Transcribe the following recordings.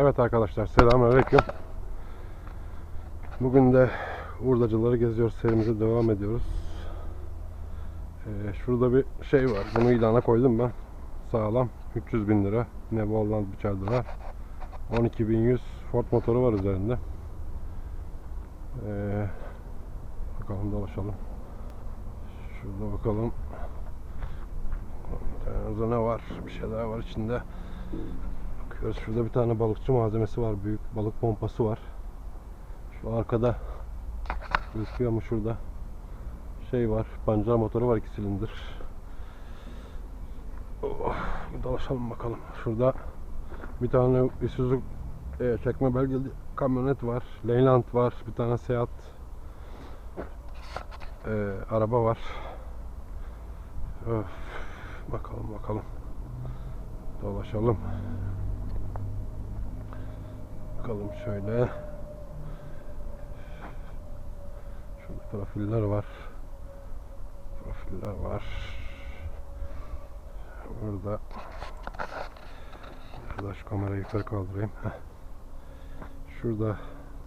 Evet arkadaşlar selamünaleyküm. Bugün de hurdacıları geziyoruz serimize devam ediyoruz. Ee, şurada bir şey var. Bunu ilana koydum ben. Sağlam 300 bin lira. Bir çadır var. 12100 Ford motoru var üzerinde. Ee, bakalım dolaşalım. Şurada bakalım. Orada ne var? Bir şeyler var içinde. Bakıyoruz şurada bir tane balıkçı malzemesi var. Büyük balık pompası var. Şu arkada gözüküyor mu şurada? Şey var. Pancar motoru var iki silindir. Oh, bir dolaşalım bakalım. Şurada bir tane Isuzu e, çekme belgeli kamyonet var. Leyland var. Bir tane Seat e, araba var. Öf, bakalım bakalım. Dolaşalım. Bakalım şöyle. Şurada profiller var. Profiller var. Burada Şurada şu kamerayı yukarı kaldırayım. Şurada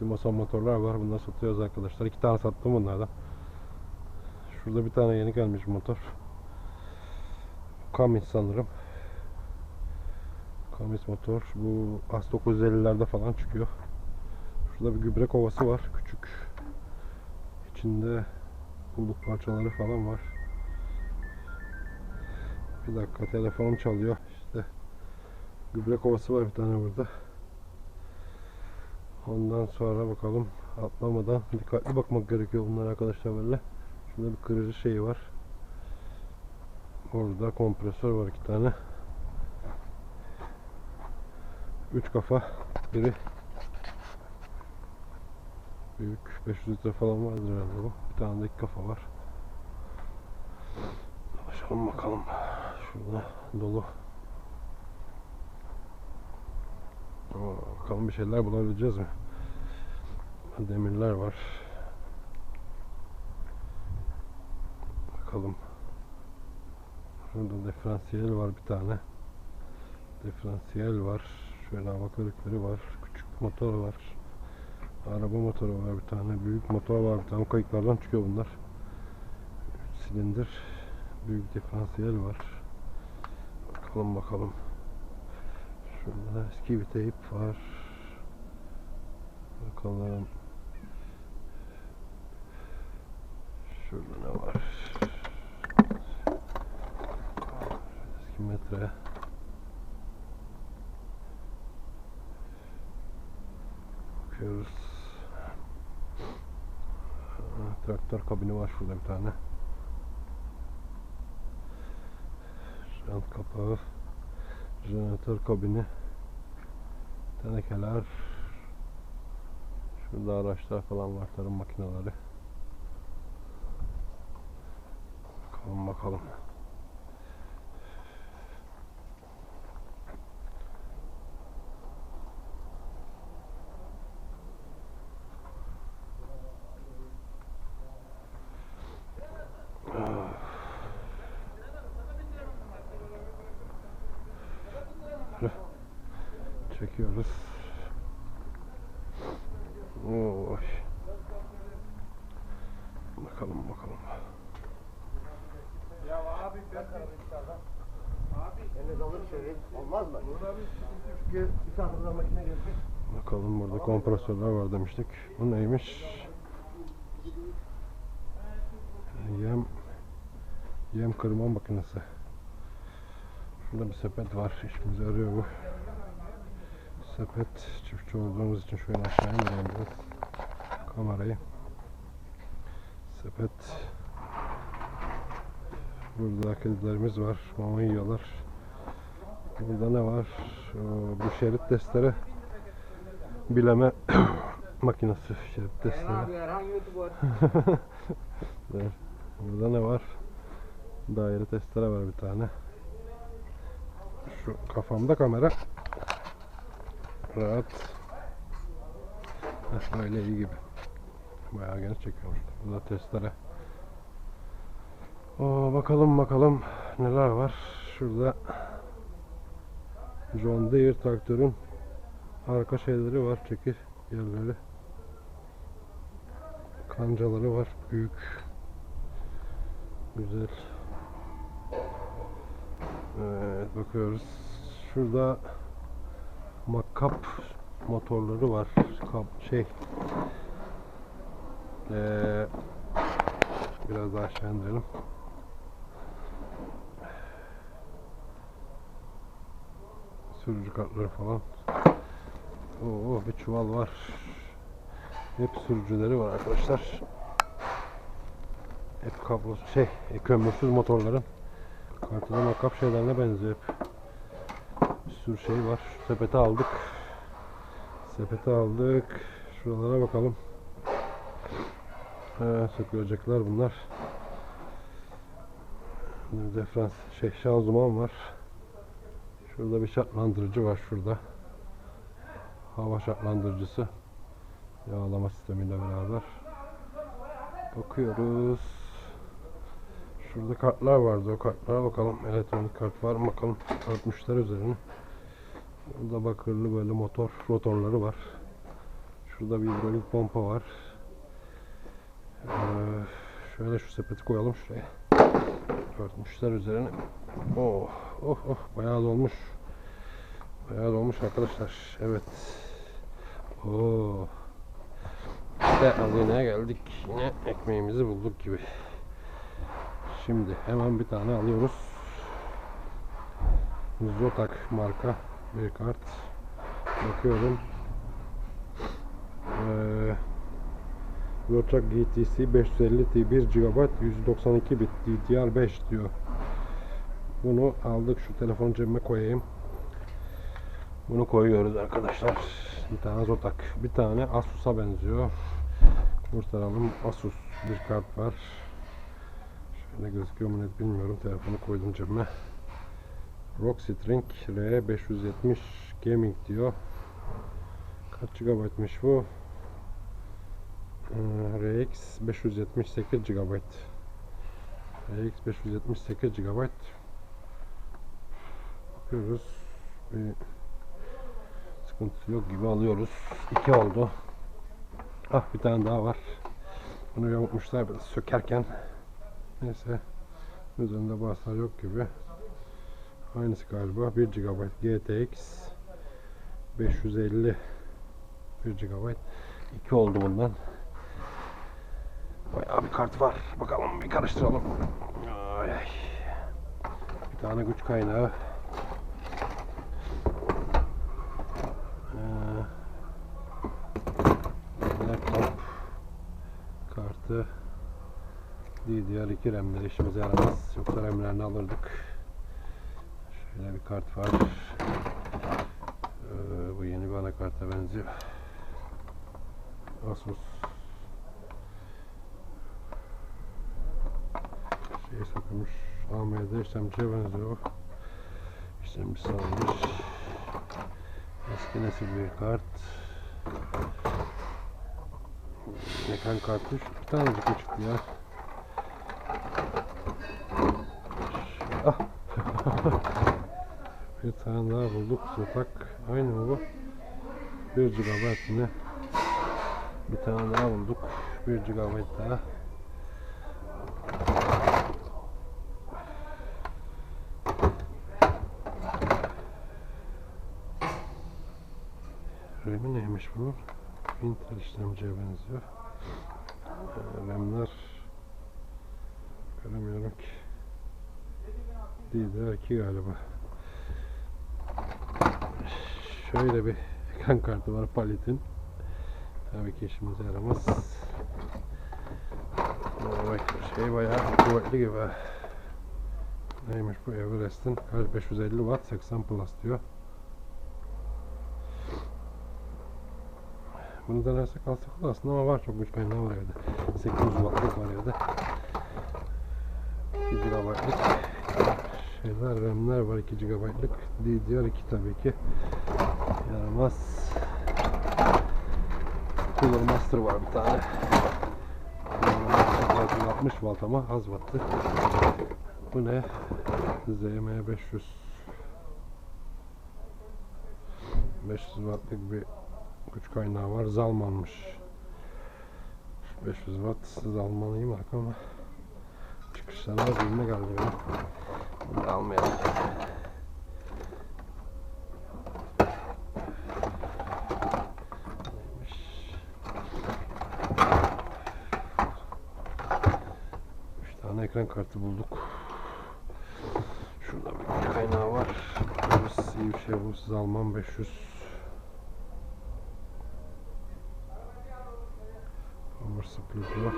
Dimosan motorlar var. Bunları satıyoruz arkadaşlar. İki tane sattım bunlardan. Şurada bir tane yeni gelmiş motor. Cummins sanırım. Cummins motor. Bu As 950'lerde falan çıkıyor. Şurada bir gübre kovası var. Küçük. İçinde bulduk parçaları falan var. Bir dakika telefonum çalıyor. İşte gübre kovası var bir tane burada. Ondan sonra bakalım atlamadan dikkatli bakmak gerekiyor bunlar arkadaşlar böyle. Şurada bir kırıcı şeyi var. Orada kompresör var iki tane. Üç kafa. Biri büyük 500 litre falan vardır herhalde bu. Bir tane de iki kafa var. Dolaşalım bakalım. Şurada dolu. Aa, bakalım bir şeyler bulabileceğiz mi? Demirler var. Bakalım. Şurada diferansiyel var bir tane. Diferansiyel var. Şöyle hava körükleri var. Küçük motor var. Araba motoru var bir tane. Büyük motor var bir tane. Kayıklardan çıkıyor bunlar. 3 silindir. Büyük diferansiyel var. Bakalım bakalım. Şurada eski bir teyip var. Bakalım. Şurada ne var? Eski metre. Bakıyoruz. Ha, Traktör kabini var şurada bir tane. Jant kapağı. Jeneratör kabini. Tenekeler. Şurada araçlar falan var. Tarım makineleri. Bakalım bakalım. Çekiyoruz. Oy. Bakalım bakalım. Ya abi ben Abi alır çevireyim. Olmaz mı? Çünkü misafirler makine gelecek. Bakalım burada kompresörler var demiştik. Bu neymiş? Yem yem kırma makinesi. Şurada bir sepet var. İşimize yarıyor bu. Sepet çiftçi olduğumuz için şöyle aşağı indireyim biraz. Kamerayı. Sepet. Burada kedilerimiz var. Mama yiyorlar. Burada ne var? Bu şerit testere bileme makinesi şerit testere. Burada ne var? Daire testere var bir tane. Şu kafamda kamera. Rahat. Böyle iyi gibi. Bayağı geniş çekiyormuş. Burada testere. Oo, bakalım bakalım neler var. Şurada John Deere traktörün arka şeyleri var çekir yerleri. Kancaları var büyük. Güzel. Evet bakıyoruz. Şurada makap motorları var. Kap şey. Ee, biraz aşağı indirelim. Sürücü kartları falan. Oo bir çuval var. Hep sürücüleri var arkadaşlar. Hep kablosuz şey, kömürsüz motorların. Kartı da makap şeylerine benziyor hep. Sürü şey var. Sepete aldık. Sepete aldık. Şuralara bakalım. He, sökülecekler bunlar. Defrans şey şanzıman var. Şurada bir şartlandırıcı var şurada. Hava şartlandırıcısı. Yağlama sistemiyle beraber. Bakıyoruz. Şurada kartlar vardı. O kartlara bakalım. Elektronik kart var mı bakalım. Örtmüşler üzerine. Burada bakırlı böyle motor rotorları var. Şurada bir hidrolik pompa var. Ee, şöyle şu sepeti koyalım şuraya. Örtmüşler üzerine. Oh, oh, oh. Bayağı dolmuş. Bayağı dolmuş arkadaşlar. Evet. Oo. İşte hazineye geldik. Yine ekmeğimizi bulduk gibi. Şimdi hemen bir tane alıyoruz. Zotac marka bir kart. Bakıyorum. Ee, GTC 550 T 1 GB 192 bit DDR5 diyor. Bunu aldık şu telefonu cebime koyayım. Bunu koyuyoruz arkadaşlar. Bir tane Zotac. Bir tane Asus'a benziyor. Kurtaralım. Asus bir kart var. Şöyle gözüküyor mu net bilmiyorum. Telefonu koydum cebime. Rockstring R570 Gaming diyor. Kaç GB'mış bu? RX 578 GB. RX 578 GB. Bakıyoruz. Bir sıkıntı yok gibi alıyoruz. İki oldu. Ah bir tane daha var. Bunu yamutmuşlar sökerken. Neyse. Üzerinde basar yok gibi. Aynısı galiba. 1 GB GTX 550 1 GB 2 oldu bundan. Bayağı bir kart var. Bakalım bir karıştıralım. Ay. Bir tane güç kaynağı. Ee, laptop kartı DDR2 RAM'leri işimize yaramaz. Yoksa RAM'lerini alırdık. Şöyle bir kart var. Ee, bu yeni bir anakarta benziyor. Asus şey sokmuş. AMD işlemciye benziyor. İşlemcisi almış. Eski nesil bir kart. Ekran kartı şu bir tanecik mi çıktı ya. Ah. bir tane daha bulduk. Zotak. Aynı mı bu? 1 GB yine. Bir tane daha bulduk. 1 GB daha. RAM'i neymiş bunun? Intel işlemciye benziyor. Ee, RAM'ler göremiyorum ki. DDR2 galiba. Şöyle bir ekran kartı var paletin. Tabii ki işimize yaramaz. Vay, şey bayağı kuvvetli gibi. Neymiş bu Everest'in? Kaç 550 watt 80 plus diyor. Bunu denersek alsak aslında ama var çok güç kaynağı var evde. 800 wattlık var evde. 2 GB'lık şeyler, RAM'ler var 2 GB'lık. DDR2 tabii ki. Yaramaz. Cooler Master var bir tane. Master 60 watt ama az wattlı. Bu ne? ZM500 500 wattlık bir güç kaynağı var. Zalmanmış. 500 watt Zalman iyi marka ama çıkışlarına birine geldi benim. Bunu da almayalım. Tane ekran kartı bulduk. Şurada bir kaynağı var. İyi bir şey bu. Zalman 500. Power supply'da.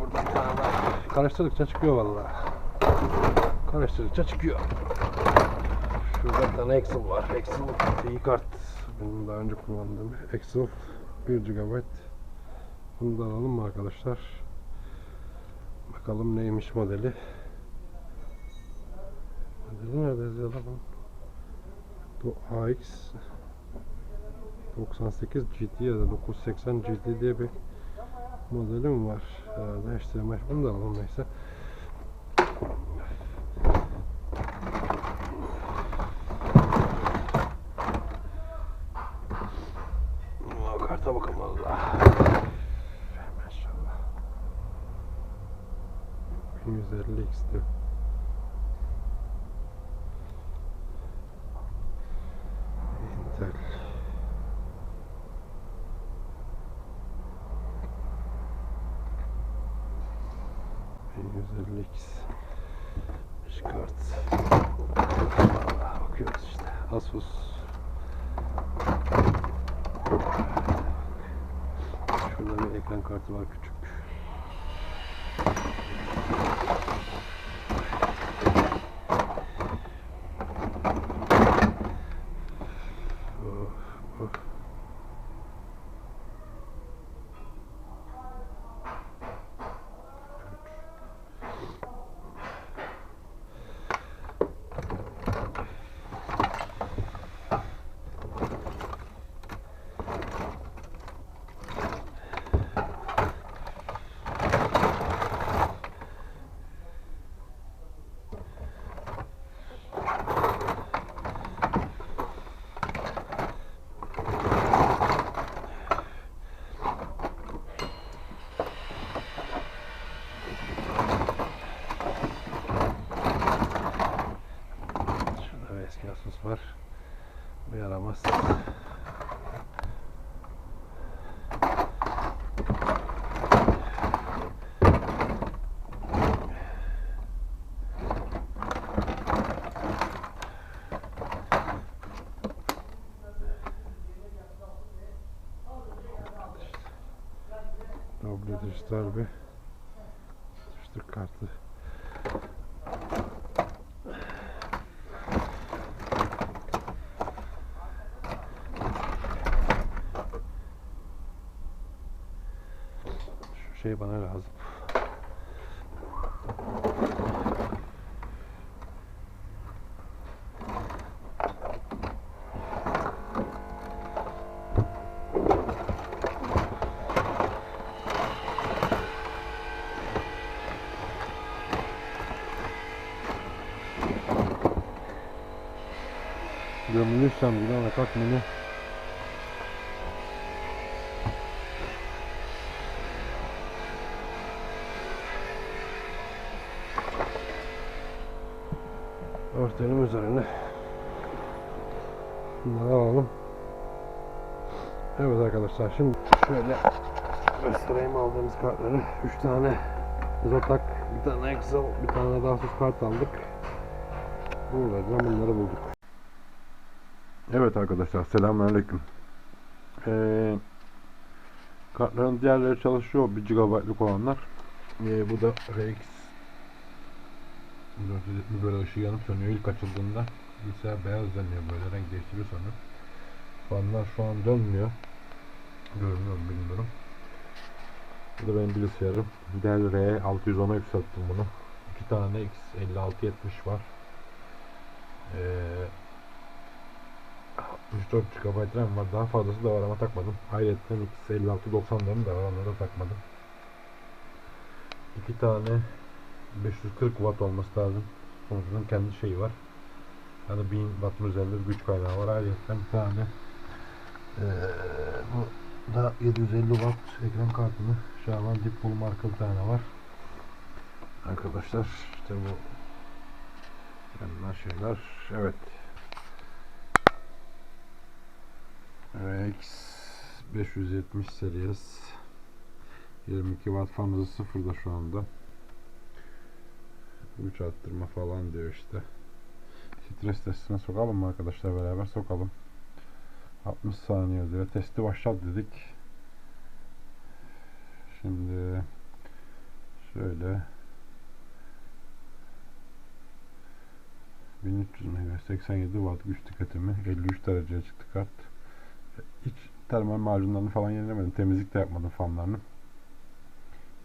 Burada bir tane daha. Karıştırdıkça çıkıyor vallahi. Karıştırdıkça çıkıyor. Şurada bir tane Excel var. Excel iyi kart. Benim daha önce kullandığım Excel 1 GB. Bunu da alalım mı arkadaşlar? Bakalım neymiş modeli. Modeli nerede lan? Bu AX 98 GT ya da 980 GT diye bir modeli mi var? Herhalde HDMI. Bunu da alalım neyse. Aa, Karta bakalım Allah. Maşallah. 1150 X diyor. Intel. X Çıkart. Vallahi bakıyoruz işte. Asus. Şurada bir ekran kartı var küçük. Oh, oh. Şurada bir eski Asus var. Bu yaramaz. Doble dijital bir Türk kartı. Şu şey bana lazım. Gömülürsem bile anakat menü Örtelim üzerine. Bunları alalım. Evet arkadaşlar şimdi şöyle göstereyim aldığımız kartları. 3 tane Zotac, bir tane Excel, bir tane daha Asus kart aldık. Buradan bunları bulduk. Evet arkadaşlar selamünaleyküm. Ee, kartların diğerleri çalışıyor 1 GB'lık olanlar. Ee, bu da RX 470 böyle ışığı yanıp sönüyor. İlk açıldığında bilgisayar beyaz yanıyor böyle renk değiştiriyor sonra. Fanlar şu an dönmüyor. Görünüyor bilmiyorum. Bu da benim bilgisayarım. Dell R610'a yükselttim bunu. İki tane X5670 var. Ee, 64 GB RAM var daha fazlası da var ama takmadım ayrıca X5690'ların da var onları da takmadım iki tane 540 watt olması lazım. Sonucunun kendi şeyi var. Yani 1000 wattın üzerinde bir güç kaynağı var. Ayrıca bir tane eee, bu da 750 watt ekran kartını Xiaomi Deepcool marka bir tane var. Arkadaşlar işte bu Yanlar şeyler. Evet. RX 570 series 22 watt fan hızı sıfırda şu anda. Güç arttırma falan diyor işte. Stres testine sokalım mı arkadaşlar beraber sokalım. 60 saniye diyor. Testi başlat dedik. Şimdi şöyle 1300 mAh 87 watt güç tüketimi 53 dereceye çıktı kart. Hiç termal macunlarını falan yenilemedim. Temizlik de yapmadım fanlarını.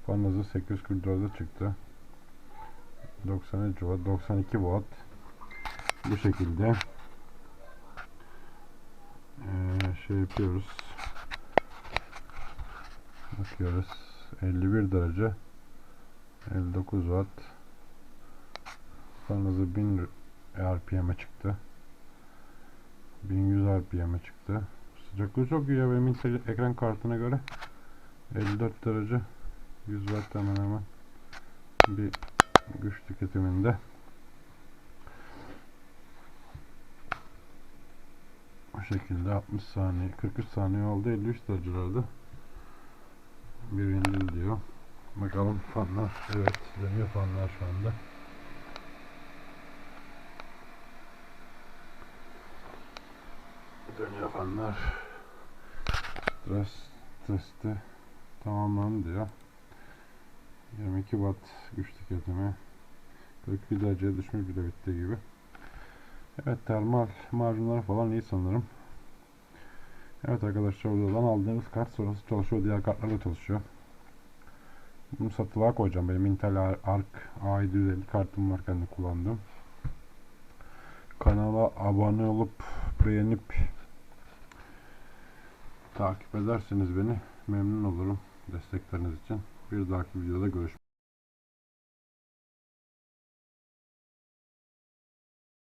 Fan hızı 844'e çıktı. 93 watt, 92 watt. Bu şekilde ee, şey yapıyoruz. Bakıyoruz. 51 derece 59 watt Fan hızı 1000 RPM'e çıktı. 1100 RPM'e çıktı. Sıcaklığı çok iyi ya benim ekran kartına göre. 54 derece 100 watt hemen hemen bir güç tüketiminde. Bu şekilde 60 saniye 43 saniye oldu 53 derecelerde. Birinci diyor. Bakalım fanlar. Evet dönüyor fanlar şu anda. Dönüyor fanlar. Stres testi tamamlandı diyor. 22 watt güç tüketimi. 42 dereceye düşmüş bile bitti gibi. Evet termal macunları falan iyi sanırım. Evet arkadaşlar oradan aldığımız kart sonrası çalışıyor. Diğer kartlar da çalışıyor. Bunu satılığa koyacağım. Benim Intel Arc A750 kartım var kendi kullandığım. Kanala abone olup beğenip takip ederseniz beni memnun olurum destekleriniz için. Bir dahaki videoda görüşmek